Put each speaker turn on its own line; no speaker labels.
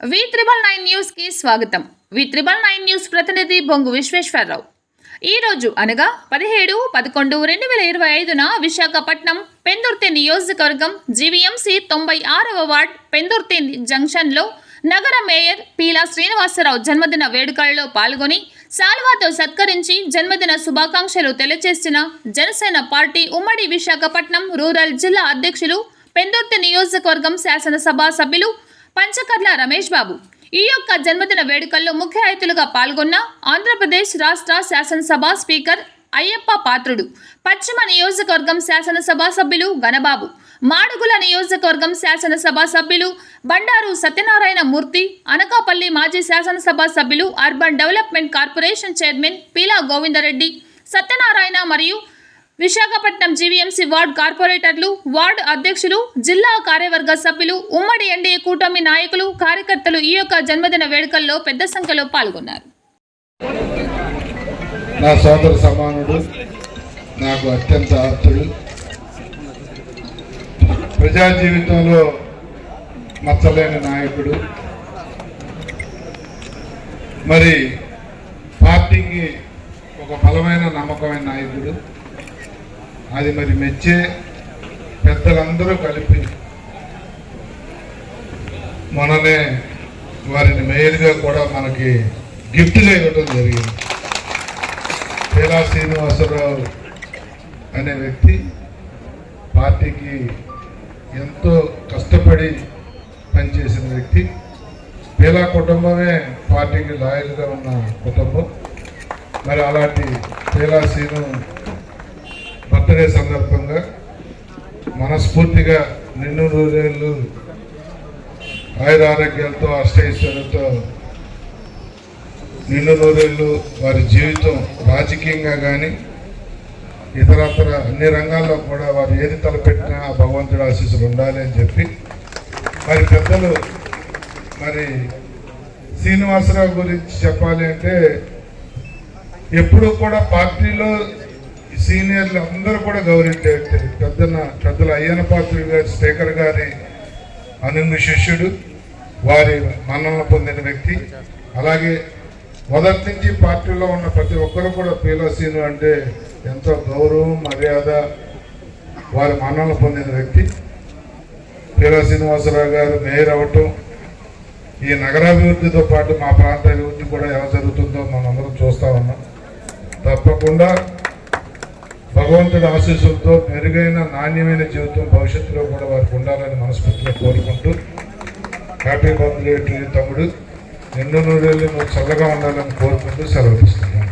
వి triple nine న్యూస్కి స్వాగతం. వి triple nine news ప్రతినిధి బొంగు విశ్వేశ్వరరావు. ఈ రోజు అనగా పదిహేడు పదకొండు రెండు వేల ఇరవై ఐదున విశాఖపట్నం పెందుర్తి నియోజకవర్గం జీవీఎంసీ తొంభై ఆరవ వార్డ్ పెందుర్తి జంక్షన్లో నగర మేయర్ పీలా శ్రీనివాసరావు జన్మదిన వేడుకలలో పాల్గొని సాల్వాతో సత్కరించి జన్మదిన శుభాకాంక్షలు తెలియజేసిన జనసేన పార్టీ ఉమ్మడి విశాఖపట్నం రూరల్ జిల్లా అధ్యక్షులు పెందుర్తి నియోజకవర్గం శాసనసభ సభ్యులు పంచకర్ల రమేష్ బాబు. ఈ యొక్క జన్మదిన వేడుకల్లో ముఖ్య అతిథులుగా పాల్గొన్న ఆంధ్రప్రదేశ్ రాష్ట్ర శాసనసభ స్పీకర్ అయ్యప్ప పాత్రుడు పశ్చిమ నియోజకవర్గం శాసనసభ సభ్యులు గణబాబు మాడుగుల నియోజకవర్గం శాసనసభ సభ్యులు బండారు సత్యనారాయణ మూర్తి అనకాపల్లి మాజీ శాసనసభ సభ్యులు urban development corporation chairman Peela Govindareddy Satyanarayana మరియు విశాఖపట్నం జీవీఎంసీ వార్డు కార్పొరేటర్లు వార్డు అధ్యక్షులు జిల్లా కార్యవర్గ సభ్యులు ఉమ్మడి ఎన్డీఏ కూటమి నాయకులు కార్యకర్తలు ఈ యొక్క జన్మదిన వేడుకల్లో పెద్ద సంఖ్యలో పాల్గొన్నారు.
నా సోదర సమానుడు నాకు అత్యంత ఆప్తుడు. ప్రజా జీవితంలో మచ్చలేని నాయకుడు. మరి పార్టీకి ఒక బలమైన నమ్మకమైన అది మరి మెచ్చే పెద్దలందరూ కలిపి మననే వారిని మేయర్గా కూడా మనకి గిఫ్ట్గా ఇవ్వడం జరిగింది. పేలా శ్రీనివాసరావు అనే వ్యక్తి పార్టీకి ఎంతో కష్టపడి పనిచేసిన వ్యక్తి. పేలా కుటుంబమే పార్టీకి లాయల్గా ఉన్న కుటుంబం. మరి అలాంటి పేలా శ్రీను బర్త్డే సందర్భంగా మనస్ఫూర్తిగా నిన్ను రోజులు ఆయుర ఆరోగ్యాలతో అష్టైశ్వర్యంతో నిన్ను నూరేళ్ళు వారి జీవితం రాజకీయంగా కానీ ఇతరత్ర అన్ని రంగాల్లో కూడా వారు ఏది తలపెట్టినా ఆ భగవంతుడి ఆశీస్సులు ఉండాలి అని చెప్పి మరి పెద్దలు మరి శ్రీనివాసరావు గురించి చెప్పాలి అంటే ఎప్పుడూ కూడా పార్టీలో సీనియర్లు అందరూ కూడా గౌరవించే వ్యక్తి పెద్దన పెద్దల అయ్యన పాత్రుడు గారి స్పీకర్ గారి అనుంగు శిష్యుడు వారి మన్నన పొందిన వ్యక్తి. అలాగే మొదటి నుంచి పార్టీలో ఉన్న ప్రతి ఒక్కరు కూడా పీలసీను అంటే ఎంతో గౌరవం మర్యాద వారి మన్నన పొందిన వ్యక్తి. పీల శ్రీనివాసరావు గారు మేయర్ అవ్వటం ఈ నగరాభివృద్ధితో పాటు మా ప్రాంత అభివృద్ధి కూడా ఎలా జరుగుతుందో మనందరం చూస్తా ఉన్నాం. తప్పకుండా భగవంతుడి ఆశీస్సులతో మెరుగైన నాణ్యమైన జీవితం భవిష్యత్తులో కూడా వారికి ఉండాలని మనస్ఫూర్తిగా కోరుకుంటూ హ్యాపీ బర్త్డే టు తమ్ముడు. ఎన్నో నూరేళ్ళు నువ్వు చల్లగా ఉండాలని కోరుకుంటూ సెలవు ఇస్తున్నాను